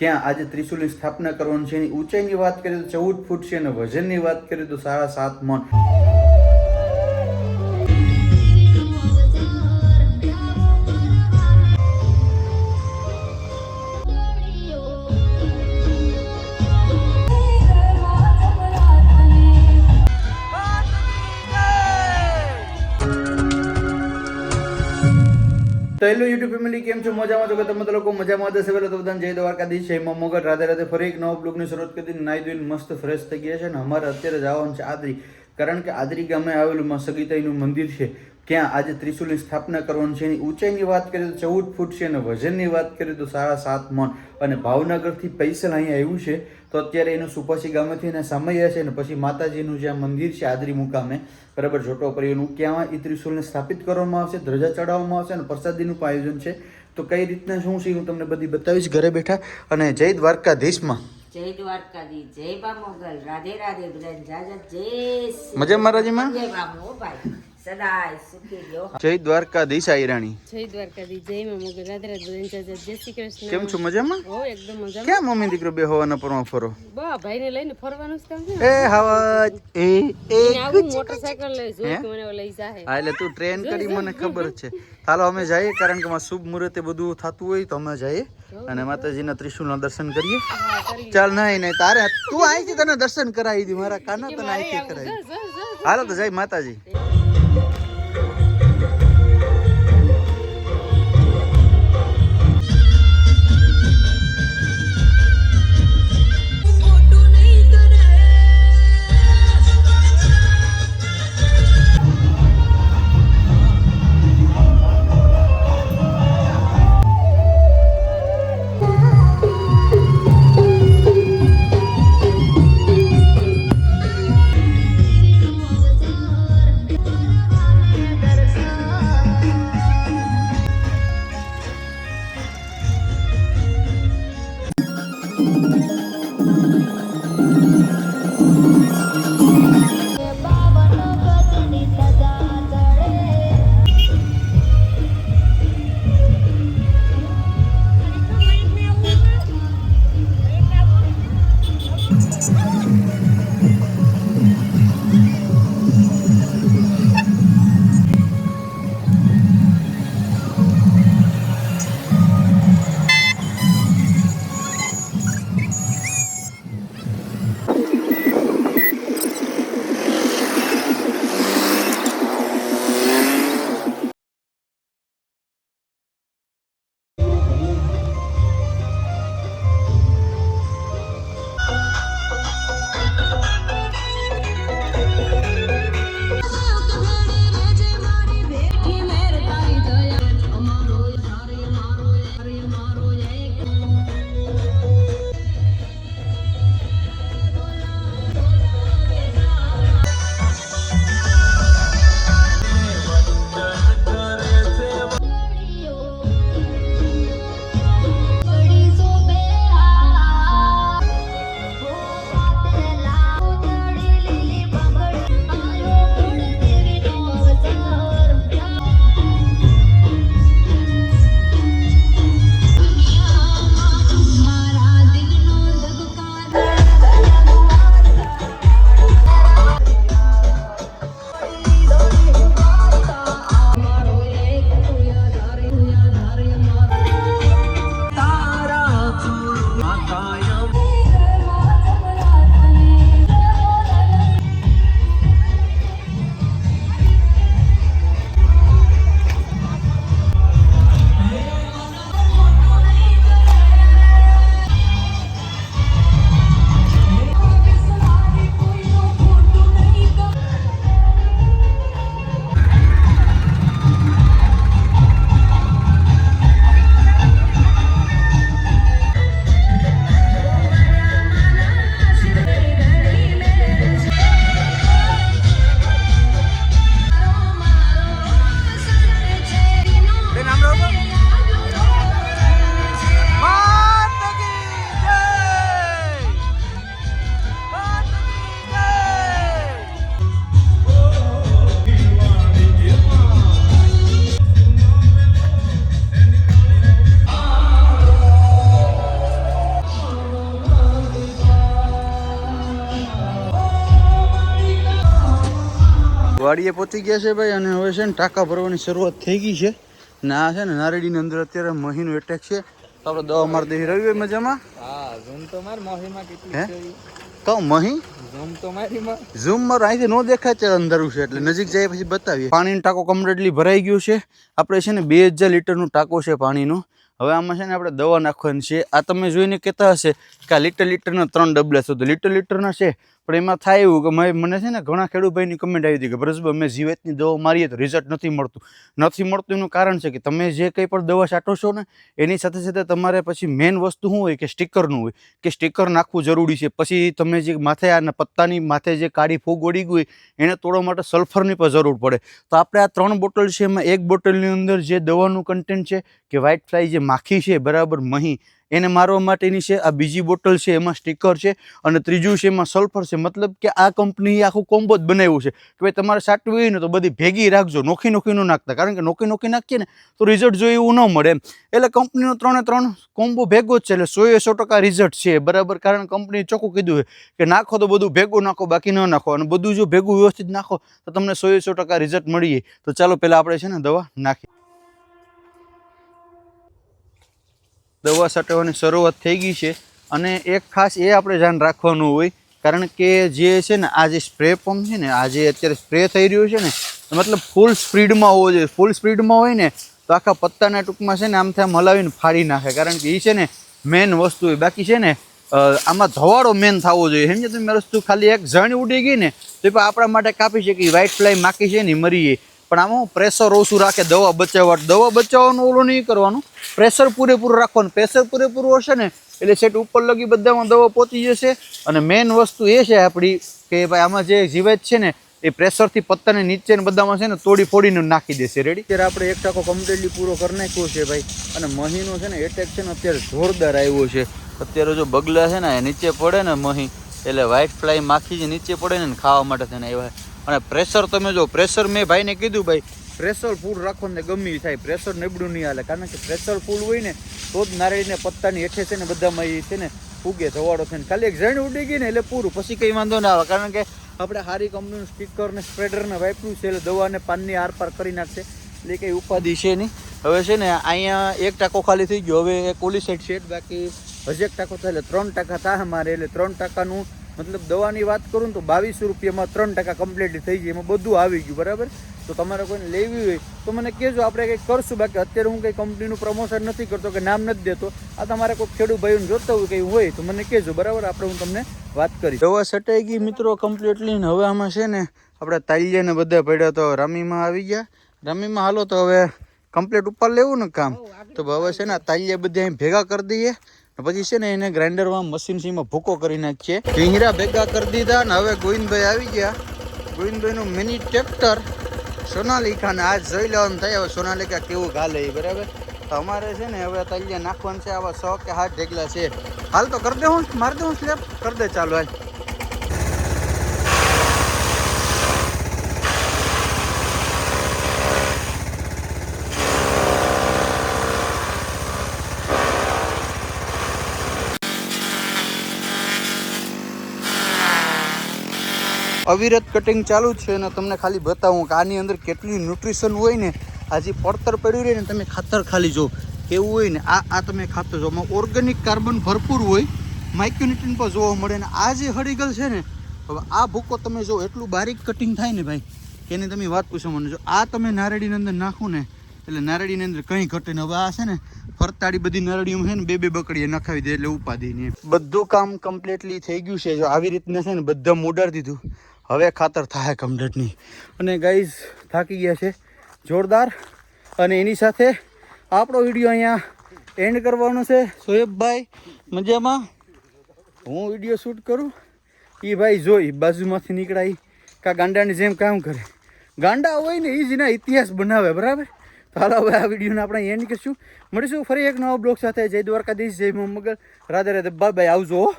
ક્યાં? આજે ત્રિશુલની સ્થાપના કરવાની છે. એની ઊંચાઈની વાત કરીએ તો ચૌદ ફૂટ છે અને વજનની વાત કરીએ તો સાડા સાત મણ. તો હેલો યુટ્યુબ ફેમિલી કેમ છો? મજામાં છો? કે તમે લોકો મજામાં હશે. પહેલાં તો બધાને જય દ્વારકાધીશ એમાં મોગર. રાધે રાધે ફરી એક નવો બ્લોગની શરૂઆત કરી નાઈ ધોઈને મસ્ત ફ્રેશ થઈ ગયા છે અને અમારે અત્યારે જવાનું છે આદરી કારણ કે આદરી ગામે આવેલું માં સગીતાઈનું મંદિર છે, ક્યાં આજે ત્રિશુલની સ્થાપના કરવાની છે એની ઊંચાઈની વાત કરીએ તો ચૌદ ફૂટ છે અને વજનની વાત કરીએ તો સાડા સાત મણ. અને ભાવનગરથી પૈસલ અહીંયા આવ્યું છે, તો અત્યારે એનું સુપાસી ગામેથી એને સમય છે અને પછી માતાજીનું જે મંદિર છે આદરી મુકામે, બરાબર જોટો પરિવારનું ક્યાં એ ત્રિશુલને સ્થાપિત કરવામાં આવશે, ધ્વજા ચડાવવામાં આવશે અને પ્રસાદીનું પણ આયોજન છે. તો કઈ રીતના શું છે હું તમને બધી બતાવીશ. ઘરે બેઠા અને જય દ્વારકાધીશમાં. જય દ્વારકાધી જય બા મોગલ રાધે રાધે બધાને જાજા જય મજા મહારાજીમાં જય બા ભાઈ સદાય સુખી રહ્યો જય દ્વારકાધીશ આયરાણી. જય દ્વારકાધી જય મા મોગલ. રાધે રાધે જય જય જય શ્રી કૃષ્ણ. કેમ છો મજામાં? હો એકદમ મજામાં. ક્યાં મમ્મી દીકરો બે હોવાના પરમાં ફરો? બા ભાઈને લઈને ફરવાનું જ કામ એ હવાજ એ એ આવું મોટરસાયકલ લઈ જોઈ મને લઈ જાહે. હા એટલે તું ટ્રેન કરી મને ખબર જ છે. હાલો અમે જઈએ કારણ કે મારા શુભ મુહૂર્તે બધું થતું હોય તો અમે જઈએ. અને માતાજીના ત્રિશુલના દર્શન કરીએ. ચાલ નહીં નહીં તારે તું આઈ તને દર્શન કરાવી દી. મારા કાના તને આઈ કરાવી. હાલો તો જય માતાજી. Ay. વાડીએ પહોંચી ગયા છે ભાઈ અને હવે છે ને ટાંકા ભરવાની શરૂઆત થઈ ગઈ છે. ને આ છે ને નારેડીની અંદર અત્યારે મહીનું એટેક છે. આપણે દવા માર દઈએ રવિ ભાઈ મજામાં? હા ઝૂમ તો માર મોહીમાં કેટલી હે? છે મહી? ઝૂમ તો મારી ઝૂમ મારો અહીંથી ન દેખાય છે અંધારું છે એટલે નજીક જાય પછી બતાવીએ. પાણીનો ટાંકો કમ્પ્લીટલી ભરાઈ ગયો છે. આપણે છે ને બે હજાર લીટરનું ટાંકો છે પાણીનો. હવે આમાં છે ને આપણે દવા નાખવાની છે. આ તમે જોઈને કહેતા હશે કે આ લીટર લીટરના ત્રણ ડબલા છે. તો લીટર લીટરના છે. પણ એમાં થાય એવું કે મને છે ને ઘણા ખેડૂતભાઈની કમેન્ટ આવી હતી કે ભરતભાઈ અમે જીવેતની દવા મારીએ તો રિઝલ્ટ નથી મળતું. નથી મળતું એનું કારણ છે કે તમે જે કંઈ પણ દવા છાંટો છો ને, એની સાથે સાથે તમારે પછી મેઇન વસ્તુ શું હોય કે સ્ટીકરનું હોય, કે સ્ટીકર નાખવું જરૂરી છે. પછી તમે જે માથે આ પત્તાની માથે જે કાળી ફૂગ ઓડી ગઈ એને તોડવા માટે સલ્ફરની પણ જરૂર પડે. તો આપણે આ ત્રણ બોટલ છે એમાં એક બોટલની અંદર જે દવાનું કન્ટેન્ટ છે, કે વ્હાઇટ ફ્લાય જે માખી છે, બરાબર મહી એને મારવા માટેની છે, આ બીજી બોટલ છે, એમાં સ્ટીકર છે અને ત્રીજું છે, એમાં સલ્ફર છે. મતલબ કે આ કંપનીએ આખું કોમ્બો જ બનાવ્યું છે કે ભાઈ તમારે સાટવી હોય ને તો બધી ભેગી રાખજો, નોખી નોખી ન નાખતા. કારણ કે નોખી નોખી નાખીએ ને તો રિઝલ્ટ જોઈએ એવું ન મળે એટલે કંપનીનો ત્રણે ત્રણ કોમ્બો ભેગો જ છે. એટલે સો એ સો ટકા રિઝલ્ટ છે. બરાબર? કારણ કંપનીએ ચોખ્ખું કીધું છે કે નાખો તો બધું ભેગું નાખો, બાકી ન નાખો. અને બધું જો ભેગું વ્યવસ્થિત નાખો તો તમને સો એ સો ટકા રિઝલ્ટ મળીએ. તો ચાલો પહેલાં આપણે છે ને દવા નાખીએ. દવા છાંટવાની શરૂઆત થઈ ગઈ છે અને એક ખાસ એ આપણે ધ્યાન રાખવાનું હોય, કારણ કે જે છે ને, આ જે સ્પ્રે પંપ છે ને, આ જે અત્યારે સ્પ્રે થઈ રહ્યું છે ને, મતલબ ફૂલ સ્પીડમાં હોવો જોઈએ. ફૂલ સ્પીડમાં હોય ને, તો આખા પત્તાના ટૂંકમાં છે ને આમથી આમ હલાવીને ફાડી નાખે. કારણ કે એ છે ને મેન વસ્તુ હોય બાકી છે ને આમાં ધવાડો મેન થવો જોઈએ. સમજે તમે વસ્તુ ખાલી એક જણ ઉડી ગઈ ને, તો એ પણ આપણા માટે કાપી શકીએ વ્હાઇટ ફ્લાય માખી છે ને મરીએ પણ આમાં પ્રેશર ઓછું રાખે? દવા બચાવવા. દવા બચાવવાનું ઓલું નહીં કરવાનું. પ્રેશર પૂરેપૂરું રાખવાનું. પ્રેશર પૂરેપૂરું હશે ને, એટલે સેટ ઉપર લગી બધામાં દવા પહોંચી જશે. અને મેઇન વસ્તુ એ છે આપણી કે ભાઈ આમાં જે જીવાત છે ને, એ પ્રેશરથી પત્તાને નીચે ને બધામાં છે ને, તોડી ફોડીને નાખી દેશે. રેડી અત્યારે આપણે એક ટાકો કમ્પ્લીટલી પૂરો કરી નાખ્યો છે ભાઈ. અને મહીનો છે ને એટેક છે ને, અત્યારે જોરદાર આવ્યો છે. અત્યારે જો બગલા છે ને, એ નીચે પડે ને મહી, એટલે વ્હાઇટ ફ્લાય માખી જે નીચે પડે ને ખાવા માટે થઈને આવ્યા અને પ્રેશર તમે જો પ્રેશર મેં ભાઈને કીધું, ભાઈ પ્રેશર ફૂલ રાખો ને ગમે થાય પ્રેશર નબળું નહીં હાલે. કારણ કે પ્રેશર ફૂલ હોય ને, તો જ નારિયેળને પત્તાની હેઠે છે ને બધામાં એ છે ને ફૂગે, ધવાડો થઈને ખાલી એક ઝેણ ઉડી ગઈ ને એટલે પૂરું, પછી કંઈ વાંધો ના આવે. કારણ કે આપણે સારી કંપનીનું સ્ટીકર ને સ્પ્રેડર ને વાપર્યું છે એટલે દવાને પાનની આરપાર કરી નાખશે. એટલે કંઈ ઉપાધિ છે નહીં. હવે છે ને, અહીંયા એક ટાંકો ખાલી થઈ ગયો. હવે એક ઓલી સાઈડ છે બાકી હજી એક ટાંકો થાય, એટલે ત્રણ ટકા થાય મારે એટલે ત્રણ ટકાનું મતલબ દવાની વાત કરું તો બાવીસો રૂપિયામાં ત્રણ ટકા કમ્પ્લીટ થઈ જાય. એમાં બધું આવી ગયું બરાબર? તો તમારે કોઈને લેવી હોય તો મને કહેજો આપણે કંઈક કરશું. બાકી અત્યારે હું કંઈ કંપનીનું પ્રમોશન નથી કરતો કે નામ નથી દેતો. આ તમારે કોઈ ખેડૂત ભાઈઓને જોતા હોય કંઈ હોય તો મને કહેજો બરાબર? આપણે હું તમને વાત કરીશ. દવા સટાઈ ગઈ મિત્રો કમ્પ્લીટલી ને હવે આમાં છે ને આપણે તાલીયાને બધા પડ્યા તો રામીમાં આવી ગયા. રામીમાં હાલો તો હવે કમ્પ્લીટ ઉપર લેવું ને કામ? તો હવે છે ને આ તાલિયા બધા અહીં ભેગા કરી દઈએ. પછી છે ને એને ગ્રાઇન્ડરમાં મશીન સીમાં ભૂકો કરી નાખીએ. ઢીંગરા ભેગા કરી દીધા ને હવે ગોવિંદભાઈ આવી ગયા. ગોવિંદભાઈનું મિની ટ્રેક્ટર સોનાલિકા ને આજ જોઈ લેવાનું થાય હવે સોનાલિકા કેવું ગાલે એ બરાબર? તો અમારે છે ને હવે તૈયાર નાખવાનું છે આવા સો કે હાથ ઢેગલા છે. હાલ તો કરી દે હું, મારી દઉં સ્લેપ કરી દે ચાલુ, હાલ. અવિરત કટિંગ ચાલુ છે અને તમને ખાલી બતાવું કે આની અંદર કેટલી ન્યુટ્રિશન હોય ને આજે પડતર પડ્યું રહે ને તમે ખાતર ખાલી જો, કેવું હોય ને, આ આ તમે ખાતર જો ઓર્ગેનિક કાર્બન ભરપૂર હોય માઇક્રોન્યુટ્રિન પણ જોવા મળે ને, આ જે હળીગલ છે ને, હવે આ ભૂકો તમે જો એટલું બારીક કટિંગ થાય ને ભાઈ એની તમે વાત પૂછો મને જો, આ તમે નારળીની અંદર નાખો ને, એટલે નારળીની અંદર કંઈ ઘટે ને, હવે આ છે ને ફરતાડી બધી નારળીઓ છે ને, બે બે બકડીએ નખાવી દે એટલે ઉપાધિ ને બધું કામ કમ્પ્લીટલી થઈ ગયું છે. જો આવી રીતના છે ને, બધા મોડાડી દીધું. હવે ખાતર થાય કમલેટની અને ગાઈઝ થાકી ગયા છે. જોરદાર. અને એની સાથે આપણો વીડિયો અહીંયા એન્ડ કરવાનો છે. સોએબભાઈ મજામાં? હું વીડિયો શૂટ કરું? એ ભાઈ જોઈ, બાજુમાંથી નીકળાય કાં ગાંડાની જેમ કામ કરે. ગાંડા હોય ને એ જ એના ઇતિહાસ બનાવે, બરાબર? તો હાલો હવે આ વિડીયોને આપણે એન્ડ કરીશું. મળીશું ફરી એક નવા બ્લોગ સાથે. જય દ્વારકાધીશ, જય મોહમ્મદ રાધે રાધે. Bye bye. આવજો.